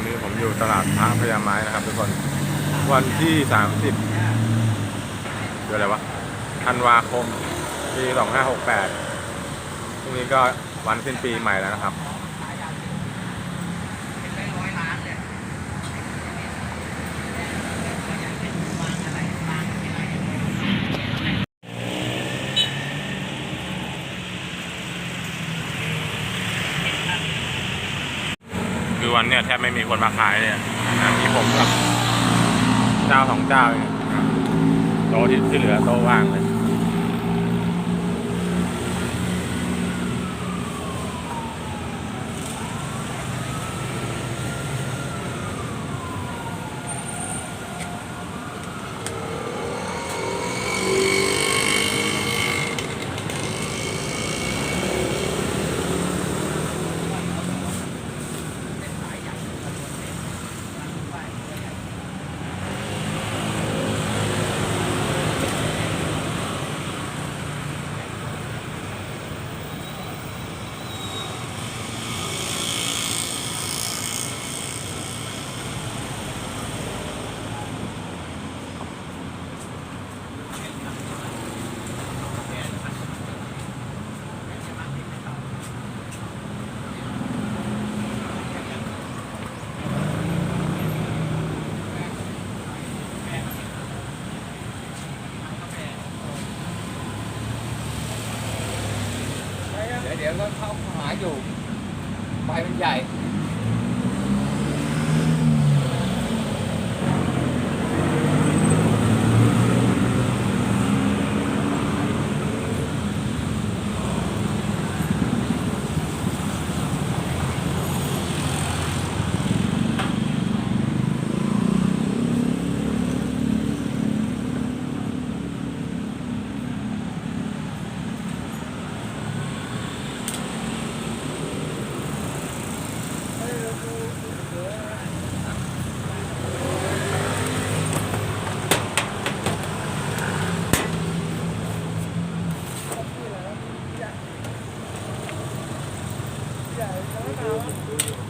อนนี้ผมอยู่ตลาดพระพญาไม้นะครับทุกคน วันที่ 30เดือนอะไรวะธันวาคมปี2568พรุ่งนี้ก็วันสิ้นปีใหม่แล้วนะครับ คือ วันเนี่ยแทบไม่มีคนมาขายเลยนะมีผมกับเจ้าสองเจ้าเองโต๊ะที่ที่เหลือโต๊ะว่างเลย เดี๋ยวเดี๋ยวก็เข้าหาอยู่ ไฟมันใหญ่ ก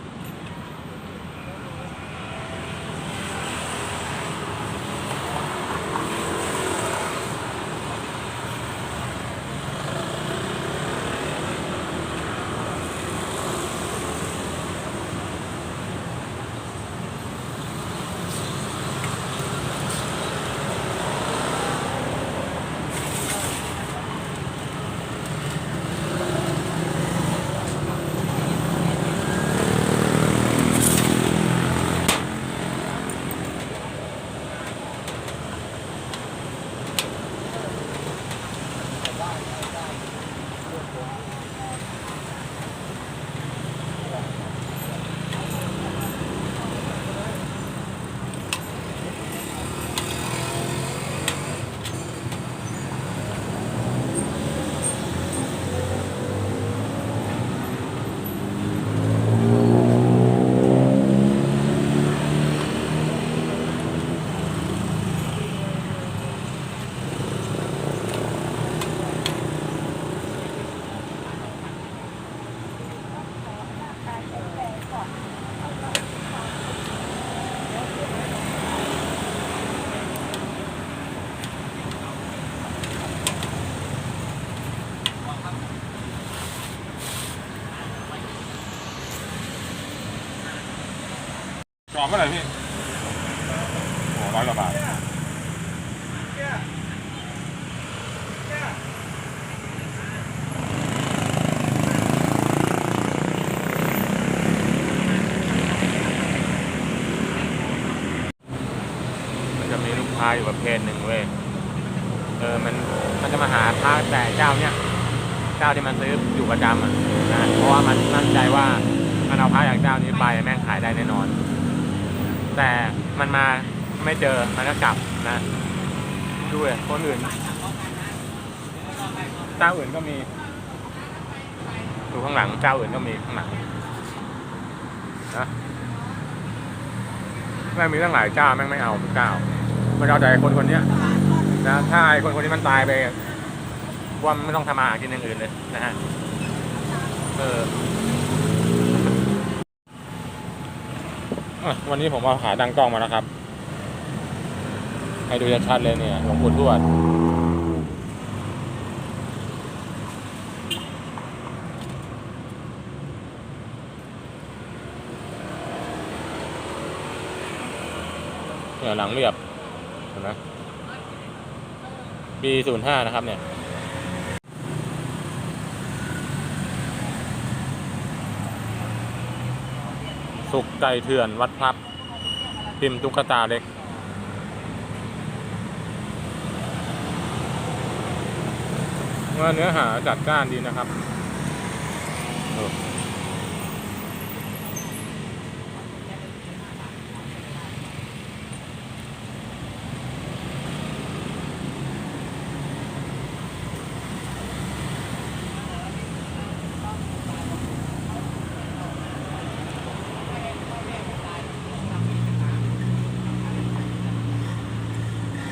อบเท่าไหร่พี่โอ้ร้อยกว่าบาทมันจะมีลูกค้าอยู่ประเภทหนึ่งเว้ย เออ มัน มันจะมาหาพระแต่เจ้าเนี่ยเจ้าที่มันซื้ออยู่ประจำอะนะเพราะว่ามันมั่นใจว่ามันเอาพระอย่างเจ้านี้ไปแม่งขายได้แน่นอน แต่มันมาไม่เจอมันก็กลับนะดูเลยคนอื่นเจ้าอื่นก็มีดูข้างหลังเจ้าอื่นก็มีข้างหลังนะแม่งมีตั้งหลายเจ้าแม่งไม่เอาทุกเจ้ามันเอาแต่ไอ้คนคนนี้นะถ้าไอ้คนคนนี้มันตายไปว่ามันไม่ต้องทำมาหากินอย่างอื่นเลยนะฮะเอออะ วันนี้ผมเอาขาตั้งกล้องมาแล้วครับ ให้ดูชัดเลยเนี่ยหลวงปู่ทวดเนี่ยหลังเรียบเห็นไหมปีศูนย์ห้านะครับเนี่ย สุกไก่เถื่อนวัดพลับ พิมพ์ตุ๊กตาเล็กว่าเนื้อหาจัดจ้านดีนะครับ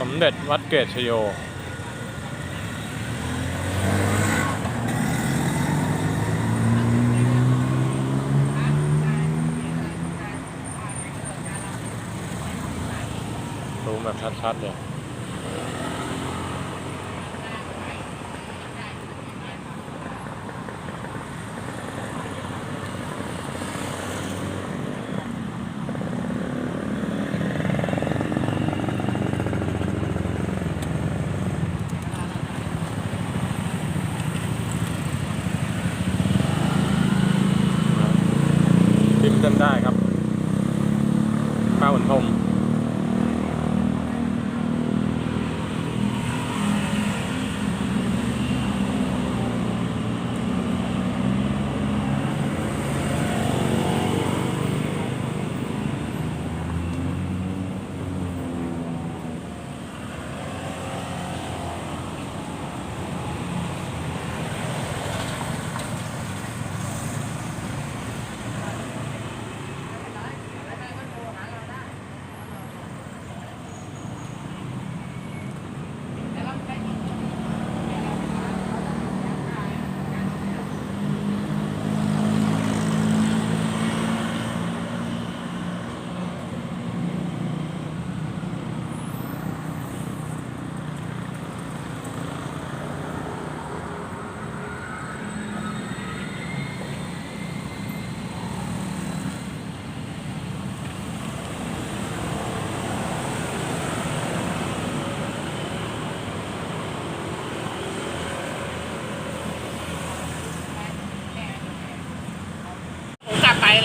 มเด็จวัดเกตชโย ดูแบบชัดๆเลย พิมพ์กันได้ครับข้าวหุ่นพม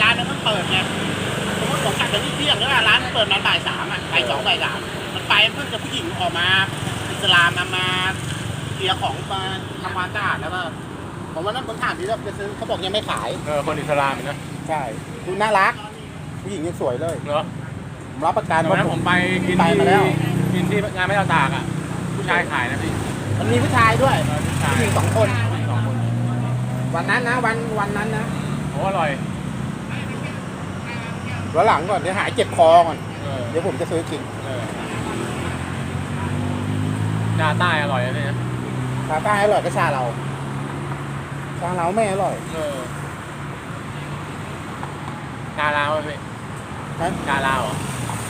ร้านนั้นมันเปิดไงสมมติผมกลับไปที่เที่ยงแล้วร้านมันเปิดมาบ่ายสามอะบ่ายสองบ่ายสามมันไปเพิ่งจะผู้หญิงออกมา อิสลามมามาเคลียร์ของมาทำความสะอาดแล้วก็ผมว่านั้นผมถามที่เราจะซื้อเขาบอกยังไม่ขายเออคนอิสลามนะใช่ดูน่ารัก ผู้หญิงยังสวยเลยเหรอผมรับประกันตอนว่านั้นผผมมไปกินไปที่มาแล้วกินที่งานไม่เอาตากอะผู้ชายขายนะพี่มันมีผู้ชายด้วยเออผู้ชายผู้หญิงสองคนผู้หญิงสองคน วันนั้นนะวันวันนั้นนะโอ้อร่อย วันหลังก่อนเดี๋ยวหายเจ็บคอก่อน เออเดี๋ยวผมจะซื้อกินเออชาใต้อร่อยนะเนี่ยชาใต้อร่อยก็ชาเรา ชาเราไม่อร่อย เออชาลาวไหมพี่ฮะ ชาลาวเหรอ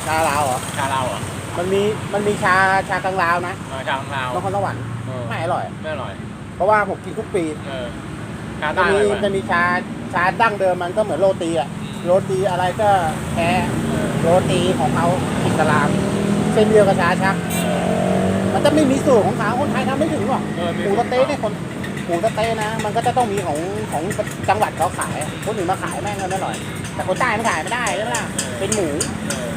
ชาเราเหรอ ชาลาวเหรอมันมีมันมีชาชากลางลาวนะเออชาของลาวนครสวรรค์เออไม่อร่อย ไม่อร่อย เพราะว่าผมกินทุกปีเออชามัใต้นอมีร่อยกว่ามันมีชาชาดั้งเดิมมันก็เหมือนโรตีอะ โรตีอะไรก็แพ้เออโรตีของเขาอิสลามเส้นเดียวกับชาชัก มันจะไม่มีสูตรของเขาคนไทยทำไม่ถึงหรอกเออมี หมูสะเต๊ะเนี่ยคนหมูสะเต๊ะนะ มันก็จะต้องมีของของจังหวัดเขาขายคนอื่นมาขายแม่งก็ไม่อร่อย แต่คนใต้มันขายไม่ได้ใช่ไหมล่ะเป็นหมูเออ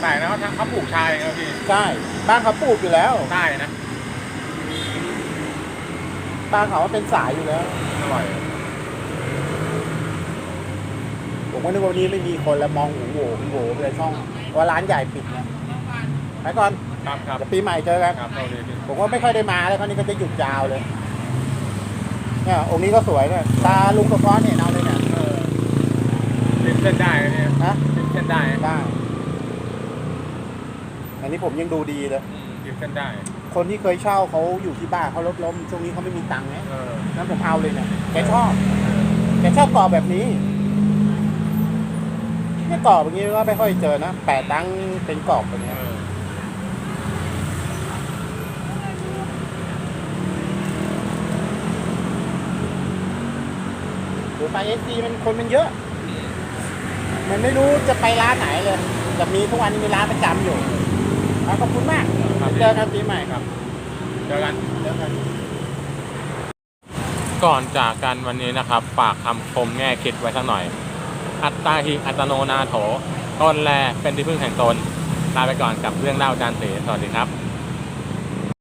แปลกนะเขาทำเขาปลูกชาเองนะพี่ใช่เบ้านเขาปลูกอยู่แล้วได้นะบ้านเขาเป็นสายอยู่แล้ว อร่อย ผมก็นึกว่าวันนี้ไม่มีคนแล้วมองหูโหวหูโหวเลยช่องว่าร้านใหญ่ปิดนะไปก่อนครับครับเดี๋ยวปีใหม่เจอกัน ครับสวัสดีพี่ผมก็ไม่ค่อยได้มาแล้วคราวนี้ก็จะหยุดยาวเลย เนี่ยองค์นี้ก็สวยเนี่ยตาลุงกับฟ้อนเนี่ยเอาเลยเนี่ยเออริมเส้นได้นะเนี่ยนะริมเส้นได้นะได้อันนี้ผมยังดูดีเลย อืมริมเส้นได้ คนที่เคยเช่าเขาอยู่ที่บ้านเขาลดล้มช่วงนี้เขาไม่มีตังค์ไงเออ นั้นผมเอาเลยเนี่ยแกชอบแกชอบกรอบแบบนี้ เนี่ยกรอบอย่างนี้ก็ไม่ค่อยเจอนะแปดตังค์เป็นกรอบแบบเอนี้อหรือไปเอสซีมันคนมันเยอะ มันไม่รู้จะไปร้านไหนเลยแต่มีทุกวันนี้มีร้านประจำอยู่อะขอบคุณมากครับเจอกันปีใหม่ครับเจอกันเจอกันก่อนจากกันวันนี้นะครับฝากคำคมแง่คิดไว้สักหน่อย อัตตาหิอัตโนนาโถตนแลเป็นที่พึ่งแห่งตนลาไปก่อนกับเรื่องเล่าจานเสสวัสดีครับ